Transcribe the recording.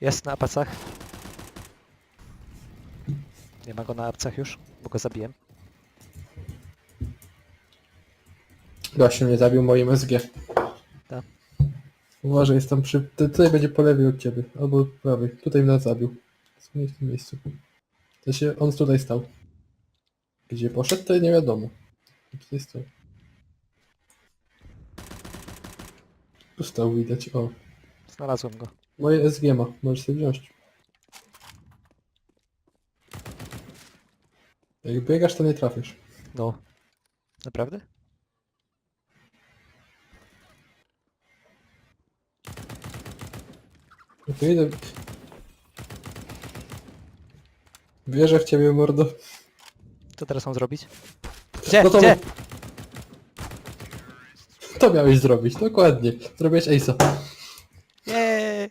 Jest na apacach. Nie ma go na apcach już, bo go zabiłem. Właśnie mnie zabił moim SG. Tak. Uważaj, jest tam przy... tu- Tutaj będzie po lewej od ciebie, albo po prawej. Tutaj mnie zabił. Jest w tym miejscu. To się... On tutaj stał. Gdzie poszedł, to nie wiadomo. Tutaj stał. Tu stał widać, o. Znalazłem go. Moje SG ma, możesz sobie wziąć. Jak biegasz, to nie trafisz. No. Naprawdę? To idę. Wierzę w ciebie, mordo. Co teraz mam zrobić? Gdzie? No to- Gdzie? To miałeś zrobić, dokładnie. Zrobiłeś Ace'a. Nie.